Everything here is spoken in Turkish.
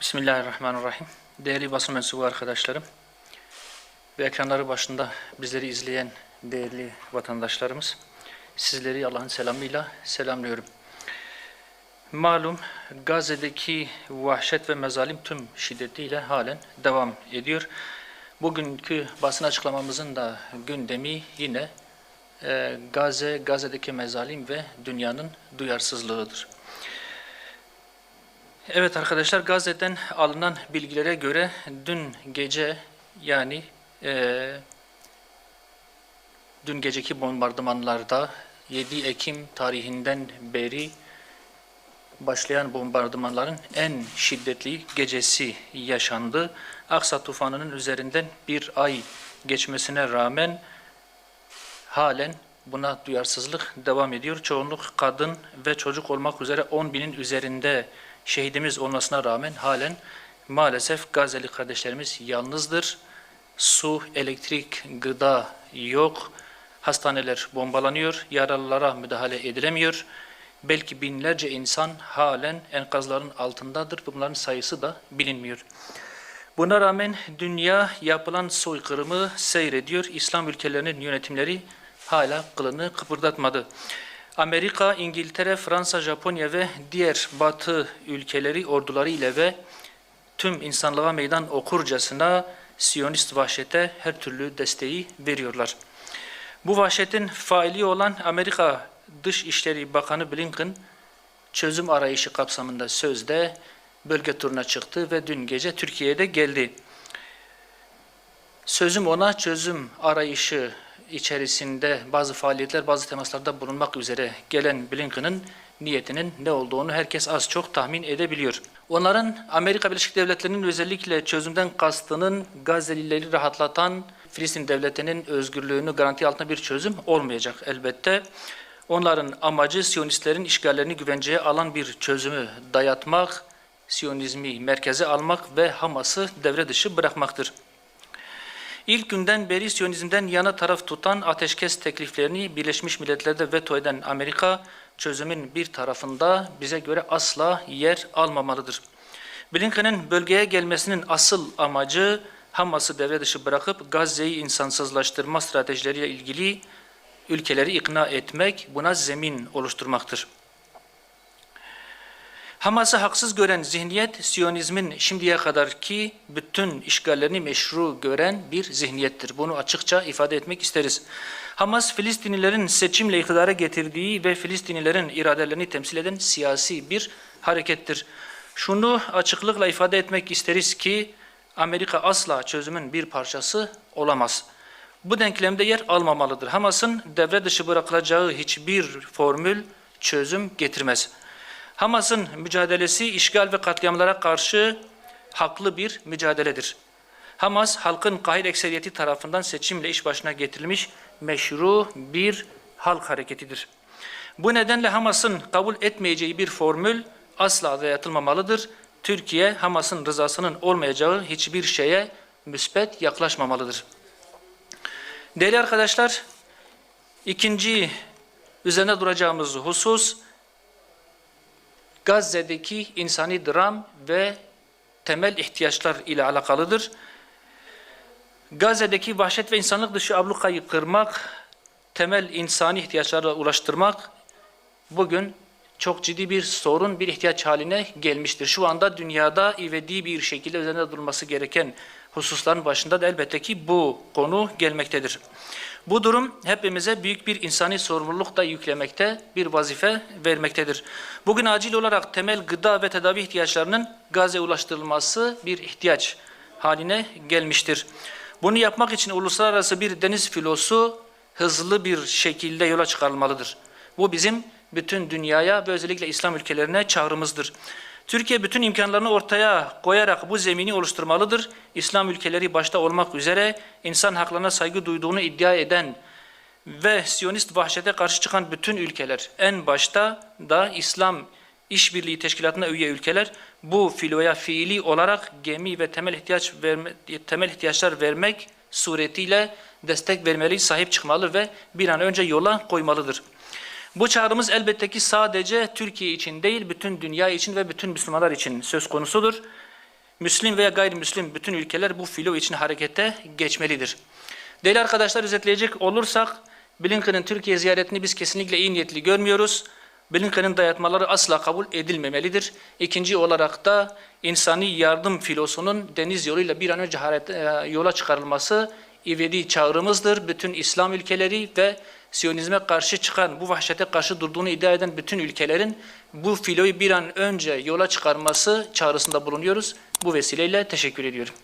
Bismillahirrahmanirrahim. Değerli basın mensubu arkadaşlarım ve ekranları başında bizleri izleyen değerli vatandaşlarımız, sizleri Allah'ın selamıyla selamlıyorum. Malum Gazze'deki vahşet ve mezalim tüm şiddetiyle halen devam ediyor. Bugünkü basın açıklamamızın da gündemi yine e, Gazze, Gazze'deki mezalim ve dünyanın duyarsızlığıdır. Evet arkadaşlar Gazze'den alınan bilgilere göre dün gece yani eee, dün geceki bombardımanlarda 7 Ekim tarihinden beri başlayan bombardımanların en şiddetli gecesi yaşandı. Aksa tufanının üzerinden bir ay geçmesine rağmen halen buna duyarsızlık devam ediyor. Çoğunluk kadın ve çocuk olmak üzere 10 binin üzerinde şehidimiz olmasına rağmen halen maalesef Gazze'li kardeşlerimiz yalnızdır. Su, elektrik, gıda yok. Hastaneler bombalanıyor. Yaralılara müdahale edilemiyor. Belki binlerce insan halen enkazların altındadır. Bunların sayısı da bilinmiyor. Buna rağmen dünya yapılan soykırımı seyrediyor. İslam ülkelerinin yönetimleri hala kılını kıpırdatmadı. Amerika, İngiltere, Fransa, Japonya ve diğer batı ülkeleri orduları ile ve tüm insanlığa meydan okurcasına Siyonist vahşete her türlü desteği veriyorlar. Bu vahşetin faili olan Amerika Dışişleri Bakanı Blinken çözüm arayışı kapsamında sözde bölge turuna çıktı ve dün gece Türkiye'de geldi. Sözüm ona çözüm arayışı içerisinde bazı faaliyetler, bazı temaslarda bulunmak üzere gelen Blinken'ın niyetinin ne olduğunu herkes az çok tahmin edebiliyor. Onların Amerika Birleşik Devletleri'nin özellikle çözümden kastının Gazze'lileri rahatlatan Filistin devletinin özgürlüğünü garanti altında bir çözüm olmayacak elbette. Onların amacı Siyonistlerin işgallerini güvenceye alan bir çözümü dayatmak, Siyonizmi merkeze almak ve Hamas'ı devre dışı bırakmaktır. İlk günden beri Siyonizmden yana taraf tutan ateşkes tekliflerini Birleşmiş Milletler'de veto eden Amerika, çözümün bir tarafında bize göre asla yer almamalıdır. Blinken'in bölgeye gelmesinin asıl amacı Hamas'ı devre dışı bırakıp Gazze'yi insansızlaştırma stratejileriyle ilgili ülkeleri ikna etmek, buna zemin oluşturmaktır. Hamas'ı haksız gören zihniyet, Siyonizmin şimdiye kadarki bütün işgallerini meşru gören bir zihniyettir. Bunu açıkça ifade etmek isteriz. Hamas, Filistinlilerin seçimle iktidara getirdiği ve Filistinlilerin iradelerini temsil eden siyasi bir harekettir. Şunu açıklıkla ifade etmek isteriz ki, Amerika asla çözümün bir parçası olamaz. Bu denklemde yer almamalıdır. Hamas'ın devre dışı bırakılacağı hiçbir formül çözüm getirmez. Hamas'ın mücadelesi işgal ve katliamlara karşı haklı bir mücadeledir. Hamas, halkın kahir ekseriyeti tarafından seçimle iş başına getirilmiş meşru bir halk hareketidir. Bu nedenle Hamas'ın kabul etmeyeceği bir formül asla dayatılmamalıdır. Türkiye, Hamas'ın rızasının olmayacağı hiçbir şeye müspet yaklaşmamalıdır. Değerli arkadaşlar, ikinci üzerine duracağımız husus, Gazze'deki insani dram ve temel ihtiyaçlar ile alakalıdır. Gazze'deki vahşet ve insanlık dışı ablukayı kırmak, temel insani ihtiyaçlara ulaştırmak bugün çok ciddi bir sorun, bir ihtiyaç haline gelmiştir. Şu anda dünyada ivedi bir şekilde üzerinde durulması gereken hususların başında da elbette ki bu konu gelmektedir. Bu durum hepimize büyük bir insani sorumluluk da yüklemekte, bir vazife vermektedir. Bugün acil olarak temel gıda ve tedavi ihtiyaçlarının Gazze ulaştırılması bir ihtiyaç haline gelmiştir. Bunu yapmak için uluslararası bir deniz filosu hızlı bir şekilde yola çıkarılmalıdır. Bu bizim bütün dünyaya ve özellikle İslam ülkelerine çağrımızdır. Türkiye bütün imkanlarını ortaya koyarak bu zemini oluşturmalıdır. İslam ülkeleri başta olmak üzere insan haklarına saygı duyduğunu iddia eden ve Siyonist vahşete karşı çıkan bütün ülkeler, en başta da İslam İşbirliği Teşkilatı'na üye ülkeler bu filoya fiili olarak gemi ve temel ihtiyaç verme, temel ihtiyaçlar vermek suretiyle destek vermeli, sahip çıkmalı ve bir an önce yola koymalıdır. Bu çağrımız elbette ki sadece Türkiye için değil, bütün dünya için ve bütün Müslümanlar için söz konusudur. Müslim veya gayrimüslim bütün ülkeler bu filo için harekete geçmelidir. Değerli arkadaşlar özetleyecek olursak Blinken'ın Türkiye ziyaretini biz kesinlikle iyi niyetli görmüyoruz. Blinken'ın dayatmaları asla kabul edilmemelidir. İkinci olarak da insani yardım filosunun deniz yoluyla bir an önce e, yola çıkarılması ivedi çağrımızdır. Bütün İslam ülkeleri ve Siyonizme karşı çıkan, bu vahşete karşı durduğunu iddia eden bütün ülkelerin bu filoyu bir an önce yola çıkarması çağrısında bulunuyoruz. Bu vesileyle teşekkür ediyorum.